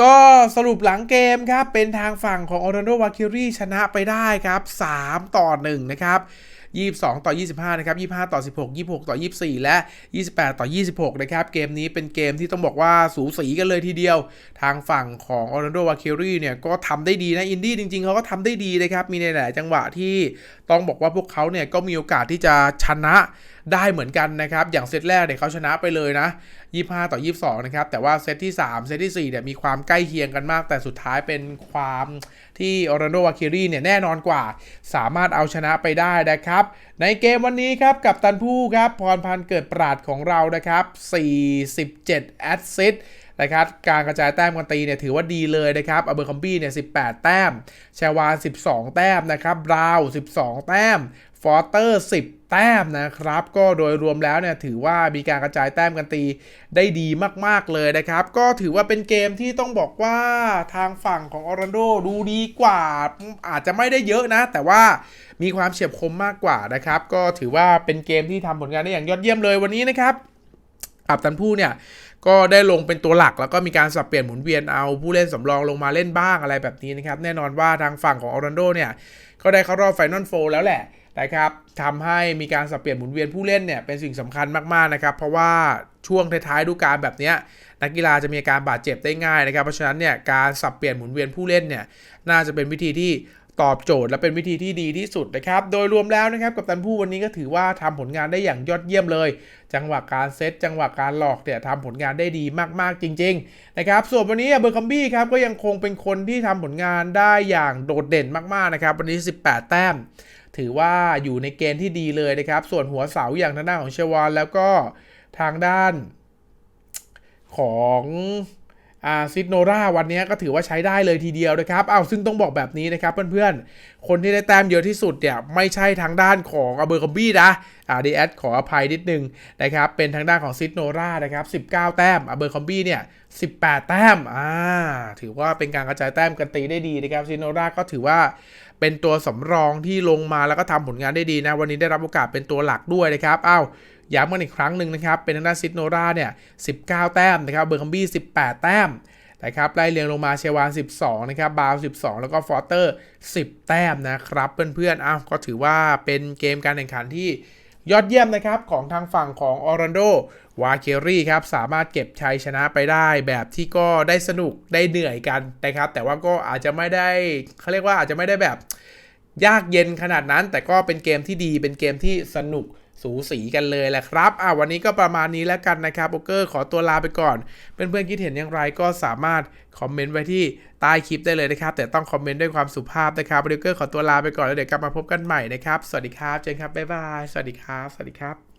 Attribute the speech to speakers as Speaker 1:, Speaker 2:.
Speaker 1: ก็สรุปหลังเกมครับ เป็นทางฝั่งของออร์ a นโดวาคิรีชนะไปได้ครับ 3 ต่อ 1 นะครับ 22 ต่อ 25 นะครับ 25 ต่อ 16 26 ต่อ 24 และ 28 ต่อ 26 นะครับ เกมนี้เป็นเกมที่ต้องบอกว่าสูสีกันเลยทีเดียว ทางฝั่งของออร์ a นโดวาเคิรีเนี่ยก็ทำได้ดีนะ อินดี้จริงๆ เขาก็ทำได้ดีนะครับ มีในหลายจังหวะที่ต้องบอกว่าพวกเขาเนี่ยก็มีโอกาสที่จะชนะได้เหมือนกันนะครับ อย่างเซตแรกเนี่ยเขาชนะไปเลยนะ 25 ต่อ 22 นะครับ แต่ว่าเซตที่ 3 เซตที่ 4 เนี่ยมีความใกล้เคียงกันมาก แต่สุดท้ายเป็นความที่ออร์ a นโดวาคิรีเนี่ยแน่นอนกว่า สามารถเอาชนะไปได้นะครับในเกมวันนี้ครับกับตันผู้ครับพรพันธ์เกิดปราดของเรานะครับ 47 แอสซิสต์ นะครับการกระจายแต้มกันตีเนี่ยถือว่าดีเลยนะครับอเบอร์คัมบี้เนี่ย18 แต้มแชวาน 12 แต้มนะครับบราว์12 แต้มฟอร์เตอร์ 10 แต้มนะครับ ก็โดยรวมแล้วเนี่ยถือว่ามีการกระจายแต้มกันตีได้ดีมากๆเลยนะครับ ก็ถือว่าเป็นเกมที่ต้องบอกว่าทางฝั่งของออรันโดดูดีกว่า อาจจะไม่ได้เยอะนะ แต่ว่ามีความเฉียบคมมากกว่านะครับ ก็ถือว่าเป็นเกมที่ทำผลงานได้อย่างยอดเยี่ยมเลยวันนี้นะครับ อับตันผู้เนี่ยก็ได้ลงเป็นตัวหลักแล้วก็มีการสับเปลี่ยนหมุนเวียนเอาผู้เล่นสำรองลงมาเล่นบ้างอะไรแบบนี้นะครับ แน่นอนว่าทางฝั่งของออรันโดเนี่ยก็ได้เข้ารอบไฟนอลโฟแล้วแหละนะครับทำให้มีการสับเปลี่ยนหมุนเวียนผู้เล่นเนี่ยเป็นสิ่งสำคัญมากๆนะครับ เพราะว่าช่วงท้ายๆฤดูกาลแบบเนี้ยนักกีฬาจะมีอาการบาดเจ็บได้ง่ายนะครับ เพราะฉะนั้นเนี่ยการสับเปลี่ยนหมุนเวียนผู้เล่นเนี่ยน่าจะเป็นวิธีที่ ตอบโจทย์และเป็นวิธีที่ดีที่สุดนะครับ โดยรวมแล้วนะครับกับตันผู้วันนี้ก็ถือว่าทำผลงานได้อย่างยอดเยี่ยมเลย จังหวะการเซตจังหวะการหลอกเนี่ยทำผลงานได้ดีมากๆจริงๆนะครับส่วนวันนี้เบอร์คัมบี้ครับก็ยังคงเป็นคนที่ทำผลงานได้อย่างโดดเด่นมากๆนะครับวันนี้ 18 แต้ม ถือว่าอยู่ในเกณฑ์ที่ดีเลยนะครับ ส่วนหัวเสาอย่างทางด้านของเชวานแล้วก็ทางด้านของ อาซิดโนราวันนี้ก็ถือว่าใช้ได้เลยทีเดียวนะครับอ้าวซึ่งต้องบอกแบบนี้นะครับเพื่อนๆ คนที่ได้แต้มเยอะที่สุดเนี่ยไม่ใช่ทางด้านของอเบอร์คัมบี้นะอ่าดีแอดขออภัยนิดนึงนะครับเป็นทางด้านของซิดโนรานะครับ19 แต้มอเบอร์คัมบี้เนี่ย18 แต้มอ่าถือว่าเป็นการกระจายแต้มกันตีได้ดีนะครับซิดโนราก็ถือว่าเป็นตัวสำรองที่ลงมาแล้วก็ทำผลงานได้ดีนะวันนี้ได้รับโอกาสเป็นตัวหลักด้วยนะครับอ้าว ย้ำกันอีกครั้งหนึ่งนะครับ เป็นทางด้านซิดโนราเนี่ย 19 แต้มนะครับ เบอร์คัมบี้ 18 แต้มนะครับ ไล่เรียงลงมาเชวาน 12 นะครับ บาว 12 แล้วก็ฟอร์เตอร์ 10 แต้มนะครับ เพื่อนๆ อ้าว ก็ถือว่าเป็นเกมการแข่งขันที่ยอดเยี่ยมนะครับ ของทางฝั่งของออรันโดวาเคอรี่ครับ สามารถเก็บชัยชนะไปได้ แบบที่ก็ได้สนุกได้เหนื่อยกันนะครับ แต่ว่าก็อาจจะไม่ได้เขาเรียกว่าอาจจะไม่ได้แบบยากเย็นขนาดนั้น แต่ก็เป็นเกมที่ดีเป็นเกมที่สนุก สูสีกันเลยแหละครับ อ่าวันนี้ก็ประมาณนี้แล้วกันนะครับโอเกอร์ขอตัวลาไปก่อน เพื่อนๆคิดเห็นอย่างไรก็สามารถคอมเมนต์ไว้ที่ใต้คลิปได้เลยนะครับ แต่ต้องคอมเมนต์ด้วยความสุภาพนะครับโอเกอร์ขอตัวลาไปก่อนแล้วเดี๋ยวกลับมาพบกันใหม่นะครับ สวัสดีครับ เจนครับ บ๊ายบาย สวัสดีครับ สวัสดีครับ